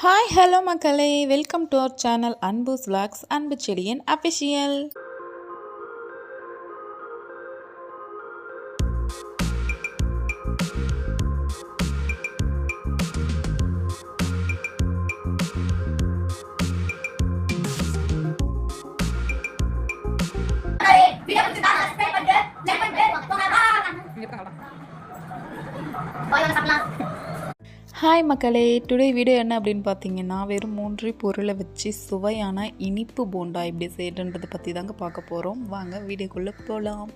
Hi hello மக்களே. Welcome to our channel Anbu's vlogs Anbu செடியன் official video பிடிச்சிருந்தா subscribe hi மக்களே today video என்ன அப்படின்னு பார்த்தீங்கன்னா வெறும் மூன்று பொருளை வச்சு சுவையான இனிப்பு போண்டா எப்படி செய்யறன்றதை பற்றி தாங்க பார்க்க போகிறோம் வாங்க வீடியோக்குள்ளே போகலாம்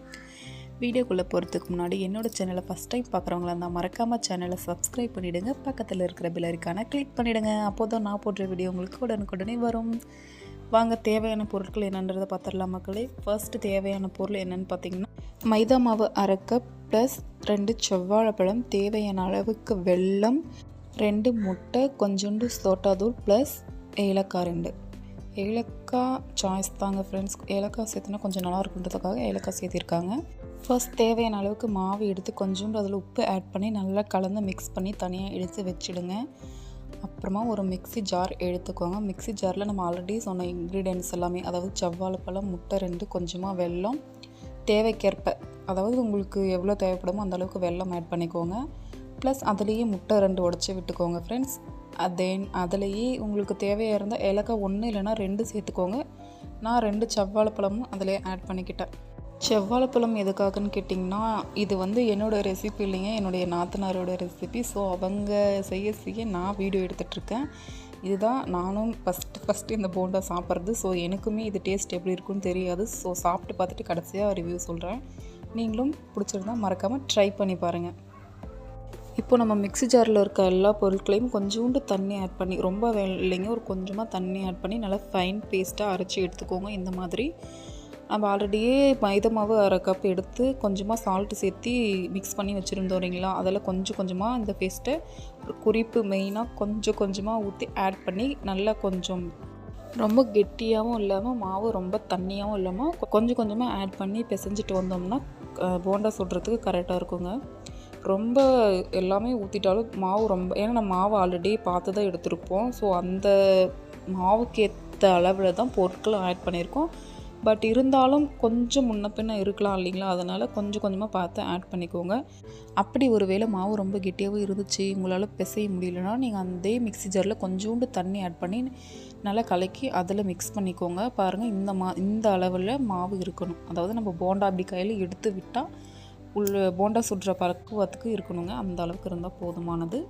வீடியோக்குள்ளே போகிறதுக்கு முன்னாடி என்னோட சேனலை ஃபஸ்ட் டைம் பார்க்குறவங்களா இருந்தால் மறக்காமல் சேனலை சப்ஸ்கிரைப் பண்ணிவிடுங்க பக்கத்தில் இருக்கிற பில்லரிக்கான கிளிக் பண்ணிவிடுங்க அப்போ தான் நான் போடுற வீடியோ உங்களுக்கு உடனுக்குடனே வரும். வாங்க தேவையான பொருட்கள் என்னன்றதை பார்த்துடலாம் மக்களே. ஃபர்ஸ்ட் தேவையான பொருள் என்னன்னு பார்த்தீங்கன்னா மைதா மாவு அரை கப் ப்ளஸ் ரெண்டு செவ்வாழைப்பழம் தேவையான அளவுக்கு வெல்லம் ரெண்டு முட்டை கொஞ்சோண்டு சோட்டாதூள் ப்ளஸ் ஏலக்காய் ரெண்டு. ஏலக்காய் சாய்ஸ் தாங்க ஃப்ரெண்ட்ஸ் ஏலக்காய் சேர்த்துனா கொஞ்சம் நல்லா இருக்குன்றதுக்காக ஏலக்காய் சேர்த்திருக்காங்க. ஃபர்ஸ்ட் தேவையான அளவுக்கு மாவு எடுத்து கொஞ்சோண்டு அதில் உப்பு ஆட் பண்ணி நல்லா கலந்து மிக்ஸ் பண்ணி தனியாக எடுத்து வச்சுடுங்க. அப்புறமா ஒரு மிக்ஸி ஜார் எடுத்துக்கோங்க. மிக்ஸி ஜாரில் நம்ம ஆல்ரெடி சொன்ன இன்க்ரீடியன்ஸ் எல்லாமே அதாவது செவ்வாழை பழம் முட்டை ரெண்டு கொஞ்சமாக வெல்லம். தேவைக்கேற்ப அதாவது உங்களுக்கு எவ்வளோ தேவைப்படுமோ அந்தளவுக்கு வெல்லம் ஆட் பண்ணிக்கோங்க. ப்ளஸ் அதுலேயே முட்டை ரெண்டு உடச்சி விட்டுக்கோங்க ஃப்ரெண்ட்ஸ் தென் அதுலேயே உங்களுக்கு தேவையாக இருந்தால் ஏலக்காய் ஒன்று இல்லைன்னா ரெண்டு சேர்த்துக்கோங்க. நான் ரெண்டு செவ்வாழைப்பழமும் அதிலேயே ஆட் பண்ணிக்கிட்டேன். செவ்வாழைப்பழம் எதுக்காகன்னு கேட்டிங்கன்னா இது வந்து என்னோடய ரெசிபி இல்லைங்க என்னுடைய நாத்தனாரோட ரெசிபி ஸோ அவங்க செய்ய செய்ய நான் வீடியோ எடுத்துகிட்ருக்கேன் இதுதான் நானும் ஃபஸ்ட்டு ஃபஸ்ட்டு இந்த போண்டா சாப்பிட்றது. ஸோ எனக்குமே இது டேஸ்ட் எப்படி இருக்குன்னு தெரியாது. ஸோ சாப்பிட்டு பார்த்துட்டு கடைசியாக ரிவ்யூ சொல்கிறேன் நீங்களும் பிடிச்சிருந்தா மறக்காமல் ட்ரை பண்ணி பாருங்கள் இப்போ நம்ம மிக்ஸி ஜாரில் இருக்க எல்லா பொருட்களையும் கொஞ்சோண்டு தண்ணி ஆட் பண்ணி ரொம்ப வே- இல்லைங்க ஒரு கொஞ்சமாக தண்ணி ஆட் பண்ணி நல்லா ஃபைன் பேஸ்ட்டாக அரைச்சி எடுத்துக்கோங்க. இந்த மாதிரி நம்ம ஆல்ரெடியே மைதா மாவு அரை கப் எடுத்து கொஞ்சமாக சால்ட்டு சேர்த்து மிக்ஸ் பண்ணி வச்சுருந்தோம் இல்லைங்களா? அதில் கொஞ்சம் கொஞ்சமாக இந்த பேஸ்ட்டை குறிப்பு மெயினாக கொஞ்சம் கொஞ்சமாக ஊற்றி ஆட் பண்ணி நல்லா கொஞ்சம் ரொம்ப கெட்டியாகவும் இல்லாமல் மாவு ரொம்ப தண்ணியாகவும் இல்லாமல் கொஞ்சம் கொஞ்சமாக ஆட் பண்ணி பிசைஞ்சிட்டு வந்தோம்னா போண்டா சுடுறதுக்கு கரெக்டாக இருக்குங்க. ரொம்ப எல்லாமே ஊற்றிட்டாலும் மாவு ரொம்ப ஏன்னா நம்ம மாவு ஆல்ரெடி பார்த்து தான் எடுத்திருப்போம். ஸோ அந்த மாவுக்கேற்ற அளவில் தான் பொருட்களும் ஆட் பண்ணியிருக்கோம். பட் இருந்தாலும் கொஞ்சம் முன்ன பின்ன இருக்கலாம் இல்லைங்களா? அதனால் கொஞ்சம் கொஞ்சமாக பார்த்து ஆட் பண்ணிக்கோங்க. அப்படி ஒரு வேளை மாவு ரொம்ப கெட்டியாகவும் இருந்துச்சு உங்களால் பிசைய முடியலன்னா நீங்கள் அதே மிக்ஸி ஜாரில் கொஞ்சோண்டு தண்ணி ஆட் பண்ணி நல்லா கலக்கி அதில் மிக்ஸ் பண்ணிக்கோங்க. பாருங்கள் இந்த மா இந்த அளவில் மாவு இருக்கணும். அதாவது நம்ம போண்டா அப்படி கையில் எடுத்து விட்டால் உள்ள போண்டா சுடுற பக்குவத்துக்கு இருக்கணுங்க. அந்த அளவுக்கு இருந்தால் போதுமானது.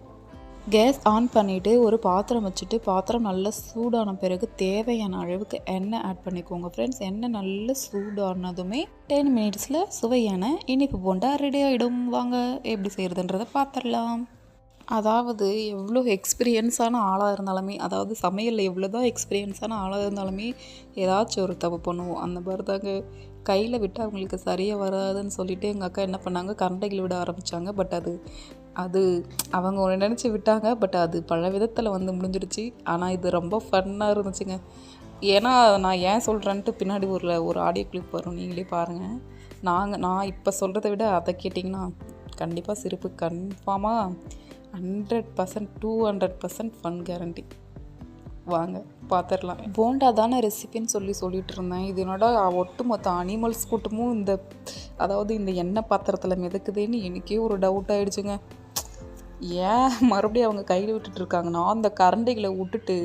கேஸ் ஆன் பண்ணிவிட்டு ஒரு பாத்திரம் வச்சுட்டு பாத்திரம் நல்லா சூடான பிறகு தேவையான அளவுக்கு எண்ணெய் ஆட் பண்ணிக்கோங்க ஃப்ரெண்ட்ஸ் எண்ணெய் நல்லா சூடானதுமே டென் மினிட்ஸில் சுவையான இனிப்பு போண்டா ரெடி ஆகிடும் வாங்க எப்படி செய்கிறதுன்றதை பார்த்துடலாம் அதாவது எவ்வளோ எக்ஸ்பீரியன்ஸான ஆளாக இருந்தாலுமே அதாவது சமையலில் எவ்வளோ தான் எக்ஸ்பீரியன்ஸான ஆளாக இருந்தாலுமே ஏதாச்சும் ஒரு தப்பு பண்ணுவோம். அந்த மாதிரி தாங்க கையில் விட்டு அவங்களுக்கு சரியாக வராதுன்னு சொல்லிவிட்டு எங்கள் அக்கா என்ன பண்ணாங்க? கரண்டைகள் விட ஆரம்பித்தாங்க பட் அது அது அவங்க ஒன்று நினச்சி விட்டாங்க. பட் அது பல விதத்தில் வந்து முடிஞ்சிடுச்சு. ஆனால் இது ரொம்ப ஃபன்னாக இருந்துச்சுங்க. ஏன்னா நான் ஏன் சொல்கிறேன்ட்டு பின்னாடி ஒரு ஒரு ஆடியோ கிளிப் வரும். நீங்களே பாருங்கள் நாங்கள் நான் இப்போ சொல்கிறத விட அதை கேட்டிங்கன்னா கண்டிப்பாக சிரிப்பு. கன்ஃபார்மாக hundred percent to hundred percent fun guarantee வாங்க பார்த்துடலாம் போண்டா தானே ரெசிபின்னு சொல்லி சொல்லிட்டு இருந்தேன் இது என்னோட ஒட்டுமொத்த அனிமல்ஸ் கூட்டமும் இந்த அதாவது இந்த எண்ணெய் பாத்திரத்தில் மிதக்குதேன்னு எனக்கே ஒரு டவுட் ஆயிடுச்சுங்க. ஏன் மறுபடியும் அவங்க கையில் விட்டுட்டு இருக்காங்க? நான் அந்த கரண்டைகளை விட்டுட்டு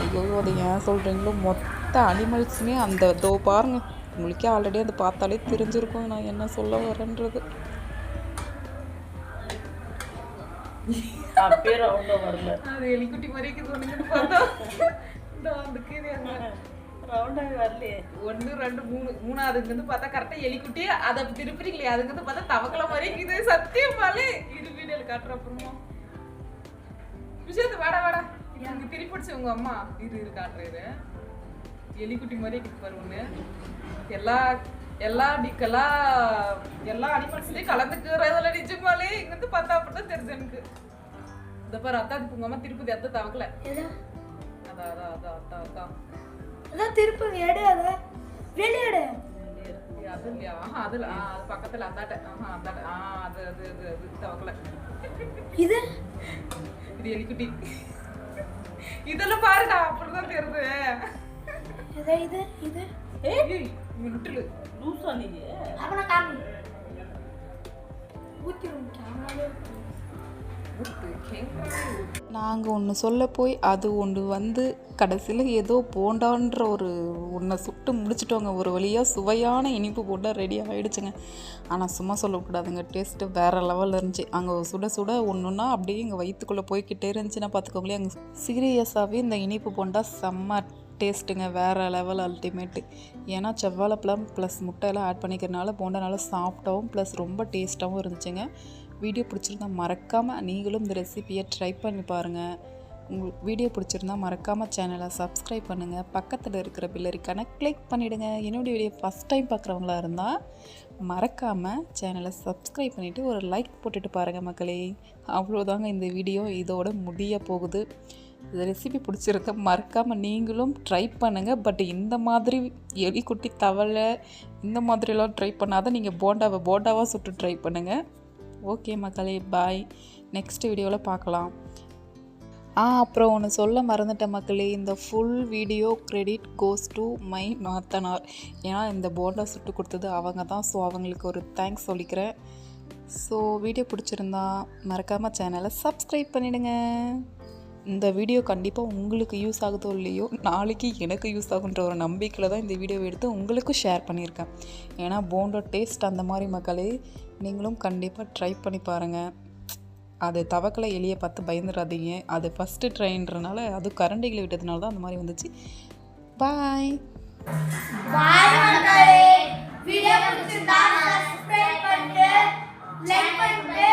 ஐயோ அதை ஏன் சொல்கிறீங்களோ மொத்த அனிமல்ஸுமே அந்த இதோ பாருங்க உங்களுக்கே ஆல்ரெடி அதை பார்த்தாலே தெரிஞ்சிருக்கும். நான் என்ன சொல்ல வரேன்றது. அப்படியே ரவுண்டா வரல. அது எலிக்குட்டி மாதிரி இருக்குது ஒண்ணுன்னு பார்த்தா. இந்த வந்துக்கு இது வரலையே. ஒன்று ரெண்டு மூணு. மூணாவதுக்கு வந்து பார்த்தா கரெக்டாக எலிக்குட்டி. அதை திருப்பிங்களே அதுக்கு வந்து பார்த்தா தவக்கல மாதிரி இருக்குது. சத்தியம் பாலே. இரு வீடியோல காட்டுற அப்புறமா. விஷயத்து வாடா வாடா. இங்க திருப்பி பிடிச்சி அம்மா. இரு இரு காட்டுறது எலிக்குட்டி மாதிரி இருக்குது பாரு ஒண்ணு. எல்லா எல்லா டிக் எல்லா அனிமல்ஸ்லயும் கலந்துக்கிறதுல நிஜமாலே இங்க வந்து பார்த்தா அப்படிதான் தெரிஞ்சு எனக்கு. இந்த பாரு அத்தா உங்க அம்மா திருப்பதி அத்தை தவக்கல. அதான் அதான் அதான் அதான் அதான் அதான் திருப்பதி எடு அத. வெளியேடு அது இல்லையா? ஆஹா அதுல ஆ அது பக்கத்துல அந்தாட்ட ஆஹா அந்தாட்ட ஆ அது அது அது அது தவக்கல. இது? இது எலிக்குட்டி. இதெல்லாம் பாருடா அப்படிதான் தெரியுது. இது இது? இது? ஏய் மின்ட்டுல லூசா நீ அவனை காமி. நாங்கள் ஒன்று சொல்ல போய் அது ஒன்று வந்து கடைசியில் ஏதோ போண்டான்ற ஒரு ஒன்றை சுட்டு முடிச்சிட்டோங்க. ஒரு வழியாக சுவையான இனிப்பு போண்டா ரெடி ஆகிடுச்சுங்க ஆனால் சும்மா சொல்லக்கூடாதுங்க டேஸ்ட்டு வேறு லெவலில் இருந்துச்சு. அங்கே சுட சுட ஒன்றுன்னா அப்படியே எங்கள் வயிற்றுக்குள்ளே போய்க்கிட்டே இருந்துச்சுன்னா பார்த்துக்கோங்களேன் அங்கே சீரியஸாகவே இந்த இனிப்பு போண்டா செம்ம டேஸ்ட்டுங்க வேறு லெவல் அல்டிமேட்டு ஏன்னா செவ்வாழைப்பழம் ப்ளஸ் முட்டையெல்லாம் ஆட் பண்ணிக்கிறனால போண்டனால சாஃப்டாகவும் ப்ளஸ் ரொம்ப டேஸ்ட்டாகவும் இருந்துச்சுங்க. வீடியோ பிடிச்சிருந்தா மறக்காமல் நீங்களும் இந்த ரெசிபியை ட்ரை பண்ணி பாருங்கள் உங்களுக்கு வீடியோ பிடிச்சிருந்தா மறக்காமல் சேனலை சப்ஸ்கிரைப் பண்ணுங்கள் பக்கத்தில் இருக்கிற பில்லரிக்கான கிளிக் பண்ணிவிடுங்க என்னுடைய வீடியோ ஃபஸ்ட் டைம் பார்க்குறவங்களா இருந்தால் மறக்காமல் சேனலை சப்ஸ்கிரைப் பண்ணிவிட்டு ஒரு லைக் போட்டுட்டு பாருங்கள் மக்களே. அவ்வளோதாங்க இந்த வீடியோ இதோட முடிய போகுது. இந்த ரெசிபி பிடிச்சிருந்தா மறக்காமல் நீங்களும் ட்ரை பண்ணுங்கள் பட் இந்த மாதிரி எலிக்குட்டி தவளை இந்த மாதிரிலாம் ட்ரை பண்ணாதான் நீங்கள் போண்டாவை போண்டாவாக சுட்டு ட்ரை பண்ணுங்கள் ஓகே மக்களே பாய் நெக்ஸ்ட் வீடியோவில் பார்க்கலாம். ஆ அப்புறம் ஒன்று சொல்ல மறந்துட்டேன் மக்களே. இந்த full video credit goes to my நாத்தனார். ஏன்னா இந்த போண்டா சுட்டு கொடுத்தது அவங்க தான். ஸோ அவங்களுக்கு ஒரு தேங்க்ஸ் சொல்லிக்கிறேன். ஸோ வீடியோ பிடிச்சிருந்தா மறக்காமல் சேனலை சப்ஸ்கிரைப் பண்ணிவிடுங்க இந்த வீடியோ கண்டிப்பாக உங்களுக்கு யூஸ் ஆகுதோ இல்லையோ நாளைக்கு எனக்கு யூஸ் ஆகுன்ற ஒரு நம்பிக்கையில் தான் இந்த வீடியோ எடுத்து உங்களுக்கும் ஷேர் பண்ணியிருக்கேன். ஏன்னா போண்டோ டேஸ்ட் அந்த மாதிரி மக்களே நீங்களும் கண்டிப்பாக ட்ரை பண்ணி பாருங்கள் அது தவக்கலை எலியை பார்த்து பயந்துடாதீங்க அது ஃபஸ்ட்டு ட்ரைன்றனால அது கரண்டிகளை விட்டதுனால தான் அந்த மாதிரி வந்துச்சு. பாய் பாய் மக்களே. வீடியோ பிடிச்சிருந்தா சப்ஸ்கிரைப் பண்ணிட்டு லைக் பண்ணிட்டு